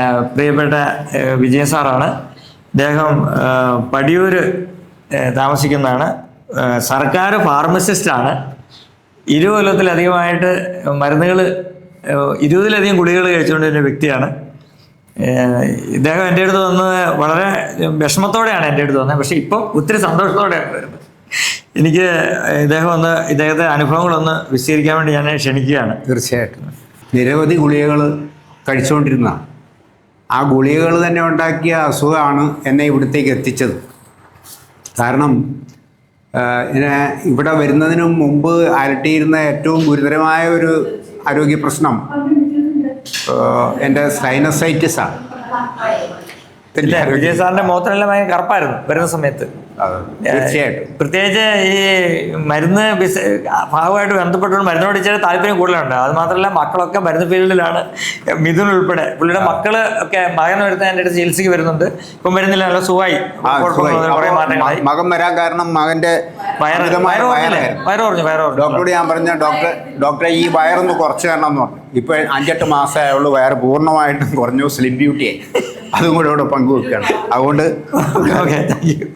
പ്രിയപ്പെട്ട വിജയ സാറാണ്. അദ്ദേഹം പടിയൂര് താമസിക്കുന്നതാണ്. സർക്കാർ ഫാർമസിസ്റ്റാണ് ഇരുപത് കൊല്ലത്തിലധികമായിട്ട് മരുന്നുകൾ ഇരുപതിലധികം ഗുളികൾ കഴിച്ചുകൊണ്ടിരുന്ന വ്യക്തിയാണ്. ഇദ്ദേഹം എന്റെ അടുത്ത് വന്നത് വളരെ വിഷമത്തോടെയാണ് എന്റെ അടുത്ത് വന്നത്. പക്ഷേ ഇപ്പം ഒത്തിരി സന്തോഷത്തോടെയാണ് വരുന്നത് എനിക്ക് ഇദ്ദേഹം ഒന്ന് ഇദ്ദേഹത്തെ അനുഭവങ്ങളൊന്ന് വിശദീകരിക്കാൻ വേണ്ടി ഞാൻ ക്ഷണിക്കുകയാണ്. തീർച്ചയായിട്ടും. നിരവധി ഗുളികകൾ കഴിച്ചുകൊണ്ടിരുന്ന ആ ഗുളികകൾ തന്നെ ഉണ്ടാക്കിയ അസുഖമാണ് എന്നെ ഇവിടത്തേക്ക് എത്തിച്ചത്. കാരണം ഇവിടെ വരുന്നതിന് മുമ്പ് അലട്ടിയിരുന്ന ഏറ്റവും ഗുരുതരമായ ഒരു ആരോഗ്യ പ്രശ്നം എന്റെ സൈനസൈറ്റിസാണ് വിജയ സാറിന്റെ മുഖത്തിനെല്ലാം ഭയങ്കര കറുപ്പായിരുന്നു വരുന്ന സമയത്ത്. തീർച്ചയായിട്ടും. പ്രത്യേകിച്ച് ഈ മരുന്ന് ബിസ് ഭാഗമായിട്ട് ബന്ധപ്പെട്ടുകൊണ്ട് മരുന്നോട് ഇച്ചിരി താല്പര്യം കൂടുതലുണ്ട്. അത് മാത്രമല്ല മക്കളൊക്കെ മരുന്ന് ഫീൽഡിലാണ് മിഥുൻ ഉൾപ്പെടെ. പുള്ളിയുടെ മക്കൾ ഒക്കെ മകൻ വരുന്ന എന്റെ അടുത്ത് ചികിത്സയ്ക്ക് വരുന്നുണ്ട്. ഇപ്പം വരുന്നില്ല നല്ല സുഖമായി. മകൻ വരാൻ കാരണം മകന്റെ വയറ് അമിതമായ വയറ് പറഞ്ഞില്ലേ വയറ് പറഞ്ഞു വയറ്. ഡോക്ടറോട് ഞാൻ പറഞ്ഞ ഡോക്ടർ ഡോക്ടറെ ഈ വയറൊന്ന് കുറച്ച് തരണം എന്ന് പറഞ്ഞു. ഇപ്പൊ അഞ്ചെട്ട് മാസമായുള്ളൂ വയറ് പൂർണമായിട്ടും കുറഞ്ഞു സ്ലിം ബ്യൂട്ടിയായി. അതും കൂടെ ഇവിടെ പങ്കുവെക്കുകയാണ് അതുകൊണ്ട് ഓക്കെ താങ്ക് യു